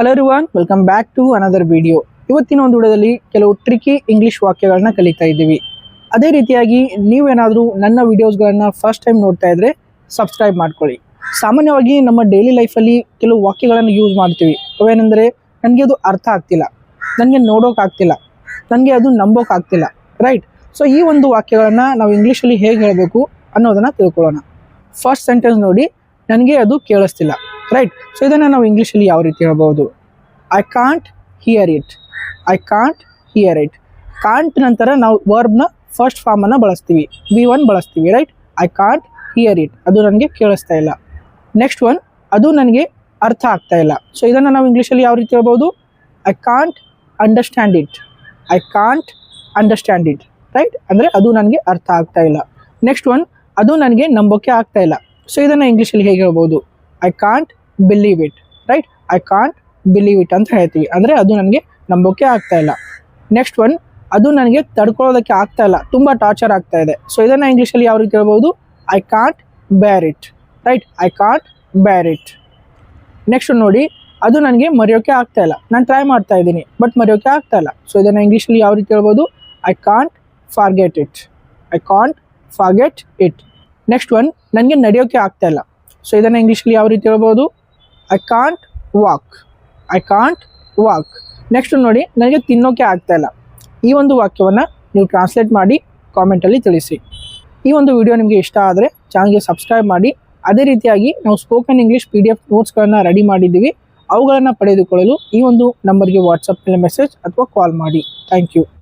Hello Rivan welcome back to another video ಇವತ್ತಿನ ಒಂದು ವಿಡಿಯೋದಲ್ಲಿ ಕೆಲವು ಟ್ರಿಕಿ ಇಂಗ್ಲಿಷ್ ವಾಕ್ಯಗಳನ್ನ ಕಲಿತಾ ಇದ್ದೀವಿ. ಅದೇ ರೀತಿಯಾಗಿ ನೀವೇನಾದರೂ ನನ್ನ ವಿಡಿಯೋಸ್ಗಳನ್ನ ಫಸ್ಟ್ ಟೈಮ್ ನೋಡ್ತಾ ಇದ್ರೆ ಸಬ್ಸ್ಕ್ರೈಬ್ ಮಾಡ್ಕೊಳ್ಳಿ. ಸಾಮಾನ್ಯವಾಗಿ ನಮ್ಮ ಡೈಲಿ ಲೈಫಲ್ಲಿ ಕೆಲವು ವಾಕ್ಯಗಳನ್ನು ಯೂಸ್ ಮಾಡ್ತೀವಿ. ಅವೇನೆಂದರೆ, ನನಗೆ ಅದು ಅರ್ಥ ಆಗ್ತಿಲ್ಲ. ನನಗೆ ನೋಡೋಕ್ಕಾಗ್ತಿಲ್ಲ ನನಗೆ ಅದು ನಂಬೋಕ್ಕಾಗ್ತಿಲ್ಲ ರೈಟ್ ಸೊ ಈ ಒಂದು ವಾಕ್ಯಗಳನ್ನು ನಾವು ಇಂಗ್ಲೀಷಲ್ಲಿ ಹೇಗೆ ಹೇಳಬೇಕು ಅನ್ನೋದನ್ನು ತಿಳ್ಕೊಳ್ಳೋಣ. ಫಸ್ಟ್ ಸೆಂಟೆನ್ಸ್ ನೋಡಿ, ನನಗೆ ಅದು ಕೇಳಿಸ್ತಿಲ್ಲ. ರೈಟ್ ಸೊ ಇದನ್ನು ನಾವು ಇಂಗ್ಲೀಷಲ್ಲಿ ಯಾವ ರೀತಿ ಹೇಳ್ಬೋದು I can't hear it I can't hear it can't ನಂತರ ನಾವು ವರ್ಬ್ನ ಫಸ್ಟ್ ಫಾರ್ಮನ್ನು ಬಳಸ್ತೀವಿ. ವಿ ಒನ್ ಬಳಸ್ತೀವಿ right I can't hear it ಅದು ನನಗೆ ಕೇಳಿಸ್ತಾ ಇಲ್ಲ. ನೆಕ್ಸ್ಟ್ ಒನ್ ಅದು ನನಗೆ ಅರ್ಥ ಆಗ್ತಾ ಇಲ್ಲ. ಸೊ ಇದನ್ನು ನಾವು ಇಂಗ್ಲೀಷಲ್ಲಿ ಯಾವ ರೀತಿ ಹೇಳ್ಬೋದು I can't understand it I can't understand it right ಅಂದರೆ ಅದು ನನಗೆ ಅರ್ಥ ಆಗ್ತಾ ಇಲ್ಲ. ನೆಕ್ಸ್ಟ್ ಒನ್ ಅದು ನನಗೆ ನಂಬೋಕೆ ಆಗ್ತಾ ಇಲ್ಲ. ಸೊ ಇದನ್ನು ಇಂಗ್ಲೀಷಲ್ಲಿ ಹೇಗೆ ಹೇಳ್ಬೋದು I can't believe it right I can't believe it ಅಂತ ಹೇಳ್ತೀವಿ. ಅಂದರೆ ಅದು ನನಗೆ ನಂಬೋಕೆ ಆಗ್ತಾ ಇಲ್ಲ. ನೆಕ್ಸ್ಟ್ ಒನ್ ಅದು ನನಗೆ ತಡ್ಕೊಳ್ಳೋದಕ್ಕೆ ಆಗ್ತಾ ಇಲ್ಲ. ತುಂಬ ಟಾರ್ಚರ್ ಆಗ್ತಾ ಇದೆ. ಸೊ ಇದನ್ನು ಇಂಗ್ಲೀಷಲ್ಲಿ ಯಾವ ರೀತಿ ಹೇಳ್ಬೋದು I can't bear it right I can't bear it next ನೋಡಿ, ಅದು ನನಗೆ ಮರೆಯೋಕೆ ಆಗ್ತಾ ಇಲ್ಲ. ನಾನು ಟ್ರೈ ಮಾಡ್ತಾ ಇದ್ದೀನಿ ಬಟ್ ಮರೆಯೋಕೆ ಆಗ್ತಾ ಇಲ್ಲ. ಸೊ ಇದನ್ನು ಇಂಗ್ಲೀಷಲ್ಲಿ ಯಾವ ರೀತಿ ಹೇಳ್ಬೋದು I can't forget it I can't forget it next one ನನಗೆ ನಡೆಯೋಕೆ ಆಗ್ತಾ ಇಲ್ಲ. ಸೊ ಇದನ್ನು ಇಂಗ್ಲೀಷಲ್ಲಿ ಯಾವ ರೀತಿ ಹೇಳ್ಬೋದು I can't walk I can't walk next ನೋಡಿ, ನನಗೆ ತಿನ್ನೋಕೆ ಆಗ್ತಾ ಇಲ್ಲ. ಈ ಒಂದು ವಾಕ್ಯವನ್ನು ನೀವು ಟ್ರಾನ್ಸ್ಲೇಟ್ ಮಾಡಿ ಕಾಮೆಂಟಲ್ಲಿ ತಿಳಿಸಿ. ಈ ಒಂದು ವಿಡಿಯೋ ನಿಮಗೆ ಇಷ್ಟ ಆದರೆ ಚಾನಲ್ಗೆ ಸಬ್ಸ್ಕ್ರೈಬ್ ಮಾಡಿ. ಅದೇ ರೀತಿಯಾಗಿ ನಾವು spoken English P D F ನೋಟ್ಸ್ಗಳನ್ನು ready ಮಾಡಿದ್ದೀವಿ. ಅವುಗಳನ್ನು ಪಡೆದುಕೊಳ್ಳಲು ಈ ಒಂದು ನಂಬರ್ಗೆ ವಾಟ್ಸಪ್ನಲ್ಲಿ ಮೆಸೇಜ್ ಅಥವಾ ಕಾಲ್ ಮಾಡಿ. Thank you